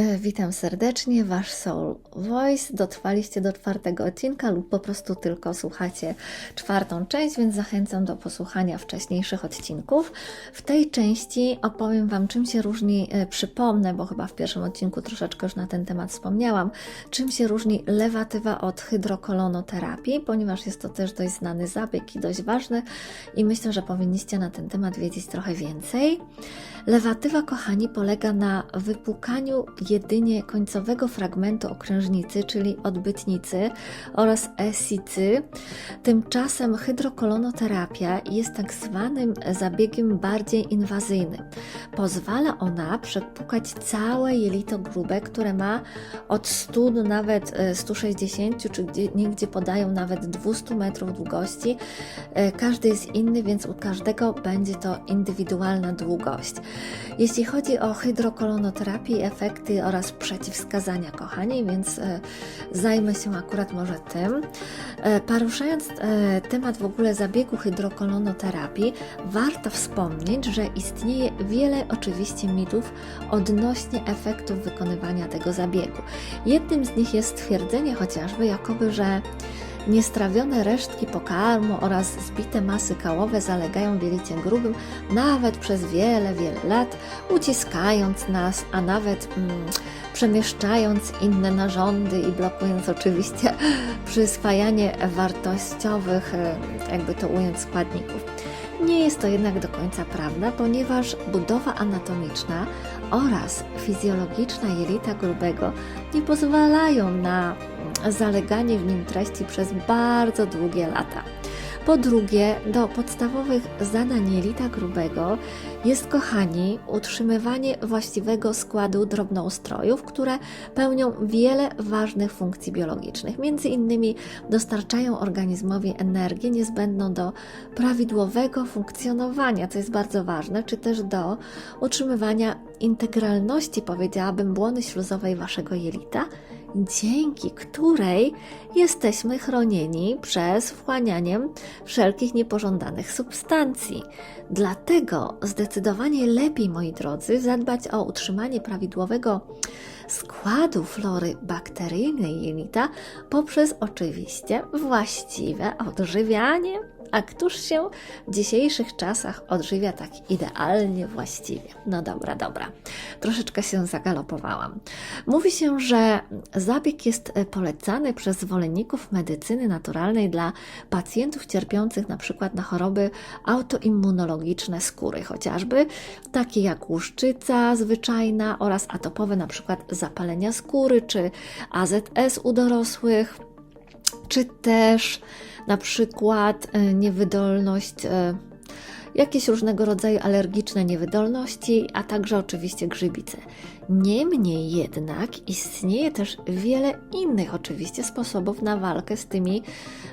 E, Witam serdecznie, Wasz Soul Voice. Dotrwaliście do czwartego odcinka lub po prostu tylko słuchacie czwartą część, więc zachęcam do posłuchania wcześniejszych odcinków. W tej części opowiem Wam, czym się różni, e, przypomnę, bo chyba w pierwszym odcinku troszeczkę już na ten temat wspomniałam, czym się różni lewatywa od hydrokolonoterapii, ponieważ jest to też dość znany zabieg i dość ważny i myślę, że powinniście na ten temat wiedzieć trochę więcej. Lewatywa, kochani, polega na wypłukaniu jedynie końcowego fragmentu okrężnicy, czyli odbytnicy oraz esicy. Tymczasem hydrokolonoterapia jest tak zwanym zabiegiem bardziej inwazyjnym. Pozwala ona przepłukać całe jelito grube, które ma od 100 do nawet e, 160, czy gdzie, nigdzie podają nawet 200 metrów długości. E, Każdy jest inny, więc u każdego będzie to indywidualna długość. Jeśli chodzi o hydrokolonoterapię, efekty oraz przeciwwskazania, kochani, więc e, zajmę się akurat może tym. E, Poruszając e, temat w ogóle zabiegu hydrokolonoterapii, warto wspomnieć, że istnieje wiele oczywiście mitów odnośnie efektów wykonywania tego zabiegu. Jednym z nich jest stwierdzenie chociażby, jakoby, że Niestrawione resztki pokarmu oraz zbite masy kałowe zalegają w jelicie grubym nawet przez wiele, wiele lat, uciskając nas, a nawet mm, przemieszczając inne narządy i blokując oczywiście przyswajanie wartościowych, e, jakby to ująć, składników. Nie jest to jednak do końca prawda, ponieważ budowa anatomiczna oraz fizjologiczna jelita grubego nie pozwalają na zaleganie w nim treści przez bardzo długie lata. Po drugie, do podstawowych zadań jelita grubego jest, kochani, utrzymywanie właściwego składu drobnoustrojów, które pełnią wiele ważnych funkcji biologicznych. Między innymi dostarczają organizmowi energię niezbędną do prawidłowego funkcjonowania, co jest bardzo ważne, czy też do utrzymywania integralności, powiedziałabym, błony śluzowej waszego jelita dzięki której jesteśmy chronieni przez wchłanianiem wszelkich niepożądanych substancji. Dlatego zdecydowanie lepiej, moi drodzy, zadbać o utrzymanie prawidłowego składu flory bakteryjnej jelita poprzez oczywiście właściwe odżywianie. A któż się w dzisiejszych czasach odżywia tak idealnie, właściwie? No dobra, dobra. Troszeczkę się zagalopowałam. Mówi się, że zabieg jest polecany przez zwolenników medycyny naturalnej dla pacjentów cierpiących na przykład na choroby autoimmunologiczne skóry, chociażby takie jak łuszczyca zwyczajna oraz atopowe na przykład zapalenia skóry czy AZS u dorosłych, czy też na przykład e, niewydolność, e, jakieś różnego rodzaju alergiczne niewydolności, a także oczywiście grzybice. Niemniej jednak istnieje też wiele innych oczywiście sposobów na walkę z tymi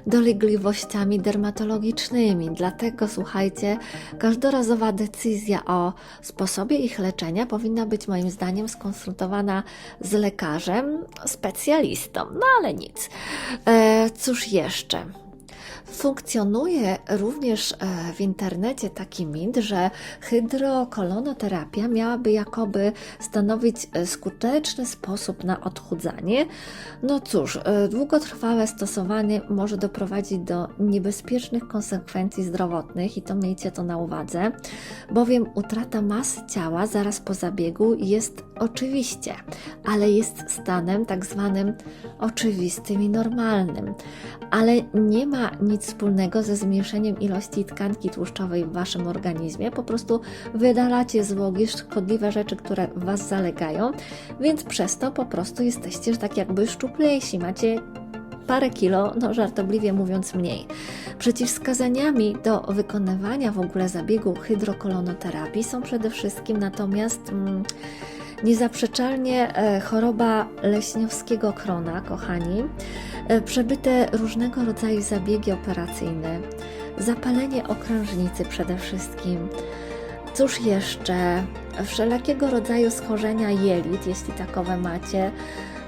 dolegliwościami dermatologicznymi. Dlatego słuchajcie, każdorazowa decyzja o sposobie ich leczenia powinna być moim zdaniem skonsultowana z lekarzem, specjalistą. No ale nic. E, cóż jeszcze? Funkcjonuje również e, w internecie taki mit, że hydrokolonoterapia miałaby jakoby stanowić e, skuteczny sposób na odchudzanie. No cóż, e, długotrwałe stosowanie może doprowadzić do niebezpiecznych konsekwencji zdrowotnych i to miejcie to na uwadze, bowiem utrata masy ciała zaraz po zabiegu jest oczywiście, ale jest stanem tak zwanym oczywistym i normalnym, ale nie ma nic wspólnego ze zmniejszeniem ilości tkanki tłuszczowej w waszym organizmie. Po prostu wydalacie złogi, szkodliwe rzeczy, które w was zalegają, więc przez to po prostu jesteście tak jakby szczuplejsi. Macie parę kilo, no żartobliwie mówiąc mniej. Przeciwwskazaniami do wykonywania w ogóle zabiegu hydrokolonoterapii są przede wszystkim natomiast mm, niezaprzeczalnie e, choroba leśniowskiego krona, kochani, e, przebyte różnego rodzaju zabiegi operacyjne, zapalenie okrężnicy przede wszystkim. Cóż jeszcze? Wszelakiego rodzaju schorzenia jelit, jeśli takowe macie,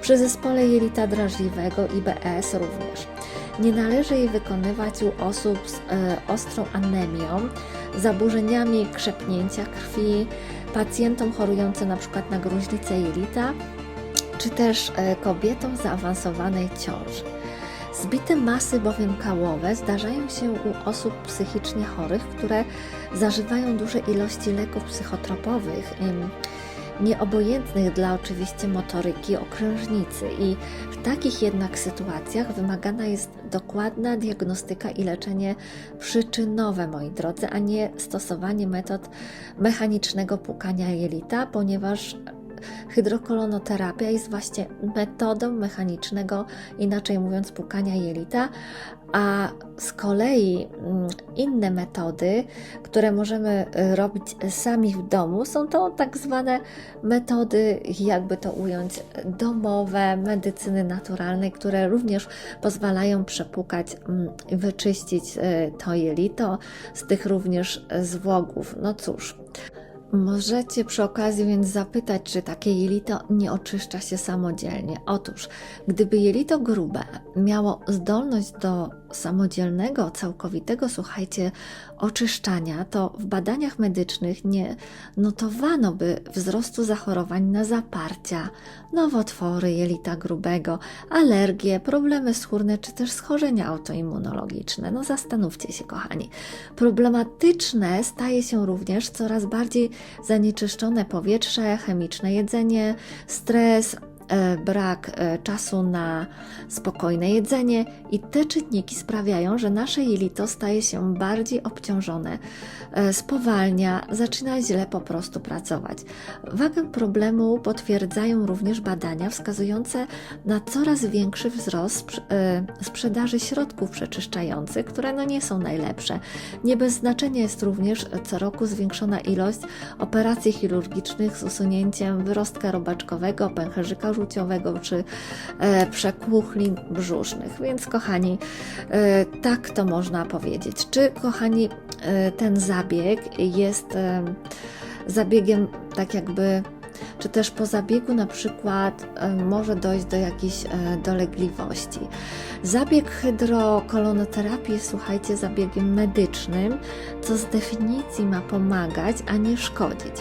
przy zespole jelita drażliwego IBS również. Nie należy jej wykonywać u osób z e, ostrą anemią, zaburzeniami krzepnięcia krwi, pacjentom chorującym przykład na gruźlicę jelita czy też e, kobietom zaawansowanej ciąży. Zbite masy bowiem kałowe zdarzają się u osób psychicznie chorych, które zażywają duże ilości leków psychotropowych, nieobojętnych dla oczywiście motoryki okrężnicy i w takich jednak sytuacjach wymagana jest dokładna diagnostyka i leczenie przyczynowe, moi drodzy, a nie stosowanie metod mechanicznego płukania jelita, ponieważ hydrokolonoterapia jest właśnie metodą mechanicznego, inaczej mówiąc, płukania jelita, a z kolei mm, inne metody, które możemy y, robić sami w domu, są to tak zwane metody, jakby to ująć, domowe, medycyny naturalnej, które również pozwalają przepłukać mm, wyczyścić y, to jelito z tych również zwłogów. No cóż. Możecie przy okazji więc zapytać, czy takie jelito nie oczyszcza się samodzielnie. Otóż, gdyby jelito grube miało zdolność do samodzielnego, całkowitego, słuchajcie, oczyszczania, to w badaniach medycznych nie notowano by wzrostu zachorowań na zaparcia, nowotwory jelita grubego, alergie, problemy skórne czy też schorzenia autoimmunologiczne. No zastanówcie się, kochani. Problematyczne staje się również coraz bardziej zanieczyszczone powietrze, chemiczne jedzenie, stres, brak e, czasu na spokojne jedzenie i te czynniki sprawiają, że nasze jelito staje się bardziej obciążone, e, spowalnia, zaczyna źle po prostu pracować. Wagę problemu potwierdzają również badania wskazujące na coraz większy wzrost sprz- e, sprzedaży środków przeczyszczających, które no nie są najlepsze. Nie bez znaczenia jest również co roku zwiększona ilość operacji chirurgicznych z usunięciem wyrostka robaczkowego, pęcherzyka żółciowego czy e, przekłuchlin brzusznych. Więc kochani, e, tak to można powiedzieć. Czy kochani, e, ten zabieg jest zabiegiem tak jakby czy też po zabiegu na przykład e, może dojść do jakichś e, dolegliwości. Zabieg hydrokolonoterapii słuchajcie, zabiegiem medycznym, co z definicji ma pomagać, a nie szkodzić.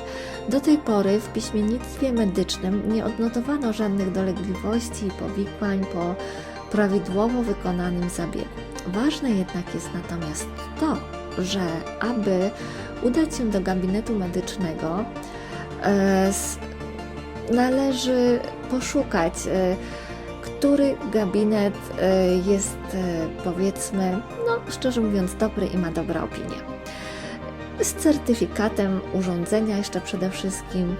Do tej pory w piśmiennictwie medycznym nie odnotowano żadnych dolegliwości i powikłań po prawidłowo wykonanym zabiegu. Ważne jednak jest natomiast to, że aby udać się do gabinetu medycznego, należy poszukać, e, który gabinet e, jest, e, powiedzmy, no szczerze mówiąc, dobry i ma dobre opinie. Z certyfikatem urządzenia jeszcze przede wszystkim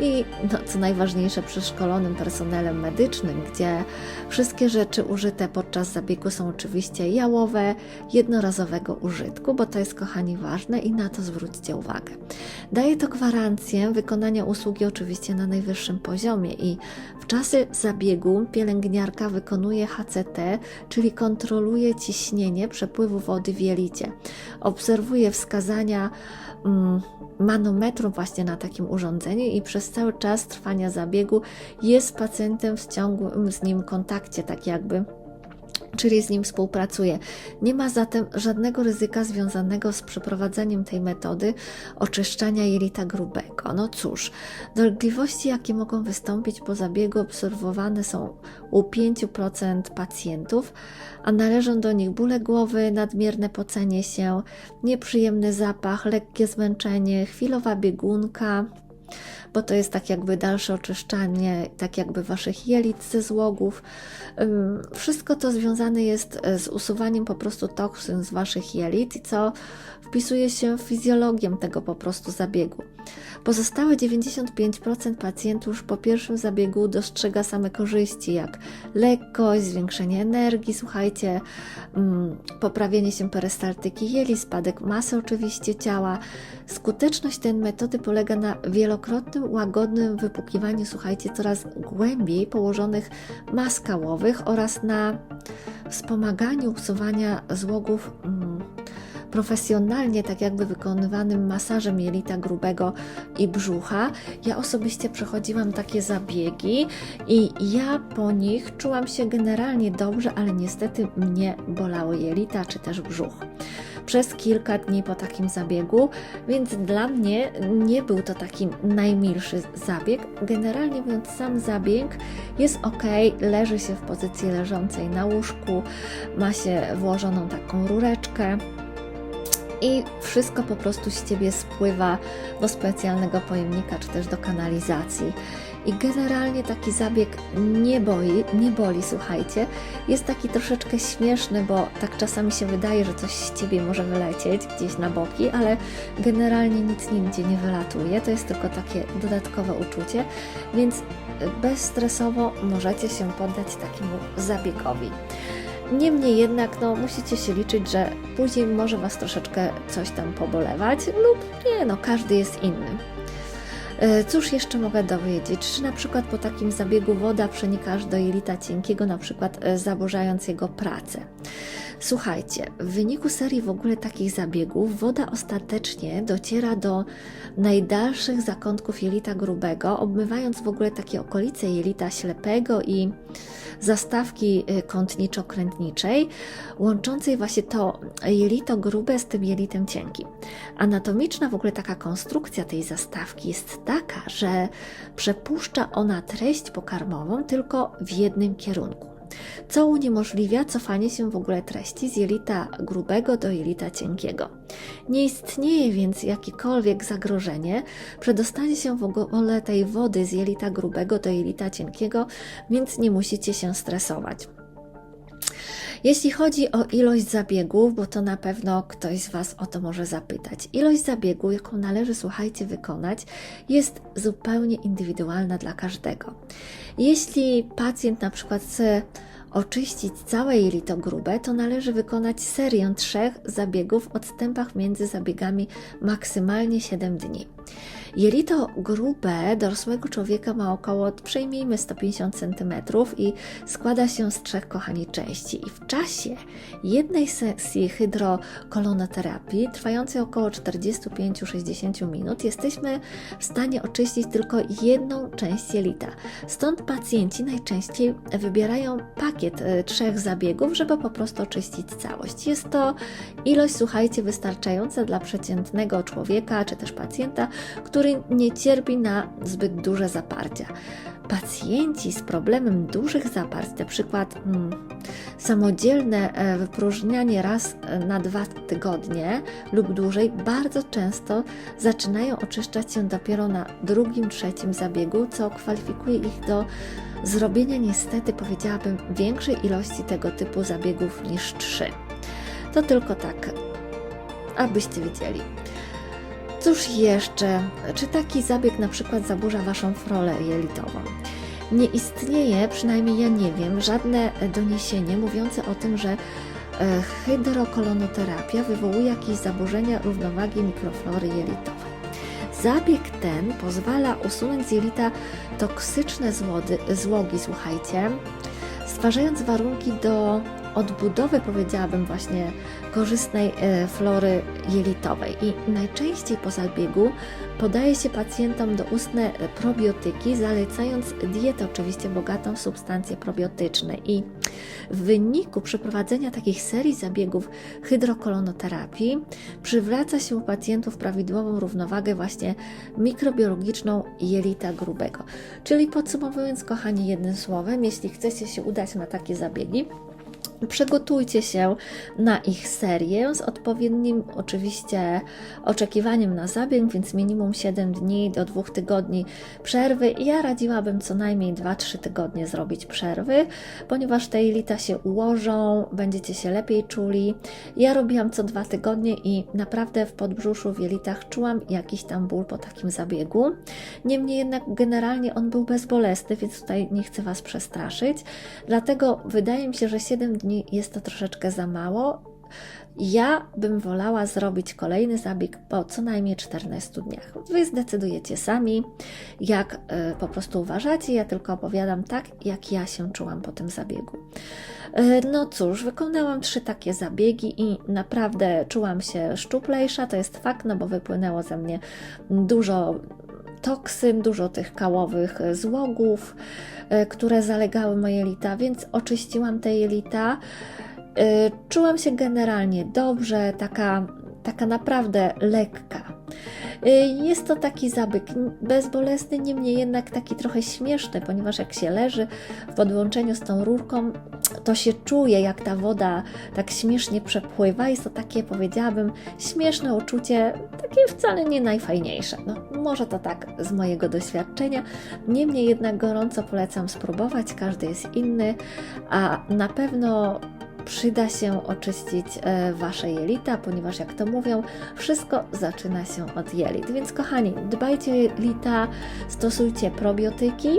i no, co najważniejsze przeszkolonym personelem medycznym, gdzie wszystkie rzeczy użyte podczas zabiegu są oczywiście jałowe, jednorazowego użytku, bo to jest kochani ważne i na to zwróćcie uwagę. Daje to gwarancję wykonania usługi oczywiście na najwyższym poziomie i w czasie zabiegu pielęgniarka wykonuje HCT, czyli kontroluje ciśnienie przepływu wody w jelicie. Obserwuje wskazania manometru właśnie na takim urządzeniu i przez cały czas trwania zabiegu jest pacjentem w ciągłym z nim kontakcie, tak jakby czyli z nim współpracuje. Nie ma zatem żadnego ryzyka związanego z przeprowadzaniem tej metody oczyszczania jelita grubego. No cóż, dolegliwości, jakie mogą wystąpić po zabiegu, obserwowane są u 5% pacjentów, a należą do nich bóle głowy, nadmierne pocenie się, nieprzyjemny zapach, lekkie zmęczenie, chwilowa biegunka, bo to jest tak jakby dalsze oczyszczanie, tak jakby waszych jelit ze złogów. Wszystko to związane jest e, z usuwaniem po prostu toksyn z waszych jelit, co wpisuje się w fizjologię tego po prostu zabiegu. Pozostałe 95% pacjentów po pierwszym zabiegu dostrzega same korzyści, jak lekkość, zwiększenie energii, słuchajcie, mm, poprawienie się perystaltyki jeli, spadek masy oczywiście ciała. Skuteczność tej metody polega na wielokrotnym, łagodnym wypłukiwaniu, słuchajcie, coraz głębiej położonych mas kałowych oraz na wspomaganiu usuwania złogów mm, profesjonalnie, tak jakby wykonywanym masażem jelita grubego i brzucha. Ja osobiście przechodziłam takie zabiegi i ja po nich czułam się generalnie dobrze, ale niestety mnie bolały jelita czy też brzuch. przez kilka dni po takim zabiegu, więc dla mnie nie był to taki najmilszy zabieg. Generalnie mówiąc, sam zabieg jest ok, leży się w pozycji leżącej na łóżku, ma się włożoną taką rureczkę i wszystko po prostu z ciebie spływa do specjalnego pojemnika czy też do kanalizacji. I generalnie taki zabieg nie boi, nie boli, słuchajcie. Jest taki troszeczkę śmieszny, bo tak czasami się wydaje, że coś z ciebie może wylecieć gdzieś na boki, ale generalnie nic nigdzie nie wylatuje. To jest tylko takie dodatkowe uczucie, więc bezstresowo możecie się poddać takiemu zabiegowi. Niemniej jednak, no, musicie się liczyć, że później może Was troszeczkę coś tam pobolewać, lub nie, no, każdy jest inny. E, Cóż jeszcze mogę dowiedzieć? Czy na przykład po takim zabiegu woda przenika aż do jelita cienkiego, na przykład e, zaburzając jego pracę? Słuchajcie, w wyniku serii w ogóle takich zabiegów woda ostatecznie dociera do najdalszych zakątków jelita grubego, obmywając w ogóle takie okolice jelita ślepego i zastawki y, kątniczo-krętniczej, łączącej właśnie to jelito grube z tym jelitem cienkim. Anatomiczna w ogóle taka konstrukcja tej zastawki jest taka, że przepuszcza ona treść pokarmową tylko w jednym kierunku co uniemożliwia cofanie się w ogóle treści z jelita grubego do jelita cienkiego. Nie istnieje więc jakiekolwiek zagrożenie przedostanie się w ogóle tej wody z jelita grubego do jelita cienkiego, więc nie musicie się stresować. Jeśli chodzi o ilość zabiegów, bo to na pewno ktoś z Was o to może zapytać. Ilość zabiegu, jaką należy, słuchajcie, wykonać, jest zupełnie indywidualna dla każdego. Jeśli pacjent na przykład chce oczyścić całe jelito grube, to należy wykonać serię trzech zabiegów w odstępach między zabiegami maksymalnie 7 dni. Jelito grube dorosłego człowieka ma około, przejmijmy 150 cm i składa się z trzech, kochani, części. I w czasie jednej sesji hydrokolonoterapii, trwającej około 45-60 minut, jesteśmy w stanie oczyścić tylko jedną część jelita. Stąd pacjenci najczęściej wybierają pakiet e, trzech zabiegów, żeby po prostu oczyścić całość. Jest to ilość, słuchajcie, wystarczająca dla przeciętnego człowieka czy też pacjenta, który nie cierpi na zbyt duże zaparcia. Pacjenci z problemem dużych zaparć, na przykład mm, samodzielne e, wypróżnianie raz e, na dwa tygodnie lub dłużej, bardzo często zaczynają oczyszczać się dopiero na drugim, trzecim zabiegu, co kwalifikuje ich do zrobienia niestety, powiedziałabym, większej ilości tego typu zabiegów niż trzy. To tylko tak, abyście wiedzieli. Cóż jeszcze? Czy taki zabieg na przykład zaburza Waszą frolę jelitową? Nie istnieje, przynajmniej ja nie wiem, żadne doniesienie mówiące o tym, że e, hydrokolonoterapia wywołuje jakieś zaburzenia równowagi mikroflory jelitowej. Zabieg ten pozwala usunąć z jelita toksyczne złody, złogi, słuchajcie, stwarzając warunki do odbudowy, powiedziałabym, właśnie korzystnej e, flory jelitowej. I najczęściej po zabiegu podaje się pacjentom do ustne probiotyki, zalecając dietę oczywiście bogatą w substancje probiotyczne. I w wyniku przeprowadzenia takich serii zabiegów hydrokolonoterapii przywraca się u pacjentów prawidłową równowagę właśnie mikrobiologiczną jelita grubego. Czyli podsumowując, kochani, jednym słowem, jeśli chcecie się udać na takie zabiegi, Przygotujcie się na ich serię z odpowiednim oczywiście oczekiwaniem na zabieg, więc minimum 7 dni do 2 tygodni przerwy. Ja radziłabym co najmniej 2-3 tygodnie zrobić przerwy, ponieważ te jelita się ułożą, będziecie się lepiej czuli. Ja robiłam co 2 tygodnie i naprawdę w podbrzuszu, w jelitach czułam jakiś tam ból po takim zabiegu. Niemniej jednak generalnie on był bezbolesny, więc tutaj nie chcę Was przestraszyć. Dlatego wydaje mi się, że 7 dni jest to troszeczkę za mało. Ja bym wolała zrobić kolejny zabieg po co najmniej 14 dniach. Wy zdecydujecie sami, jak y, po prostu uważacie. Ja tylko opowiadam tak, jak ja się czułam po tym zabiegu. Y, no cóż, wykonałam trzy takie zabiegi i naprawdę czułam się szczuplejsza. To jest fakt, no bo wypłynęło ze mnie dużo toksyn, dużo tych kałowych złogów, które zalegały moje jelita, więc oczyściłam te jelita Czułam się generalnie dobrze, taka, taka naprawdę lekka. Y, Jest to taki n- bezbolesny, niemniej jednak taki trochę śmieszny, ponieważ jak się leży w podłączeniu z tą rurką, to się czuje, jak ta woda tak śmiesznie przepływa. Jest to takie, powiedziałabym, śmieszne uczucie, takie wcale nie najfajniejsze. No, może to tak z mojego doświadczenia. Niemniej jednak gorąco polecam spróbować, każdy jest inny, a na pewno przyda się oczyścić e, Wasze jelita, ponieważ jak to mówią, wszystko zaczyna się od jelit. Więc kochani, dbajcie o jelita, stosujcie probiotyki,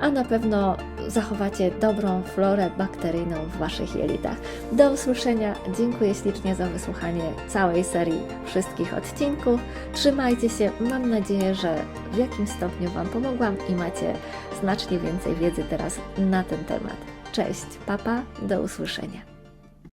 a na pewno zachowacie dobrą florę bakteryjną w Waszych jelitach. Do usłyszenia. Dziękuję ślicznie za wysłuchanie całej serii wszystkich odcinków. Trzymajcie się. Mam nadzieję, że w jakimś stopniu Wam pomogłam i macie znacznie więcej wiedzy teraz na ten temat. Cześć, papa, do usłyszenia.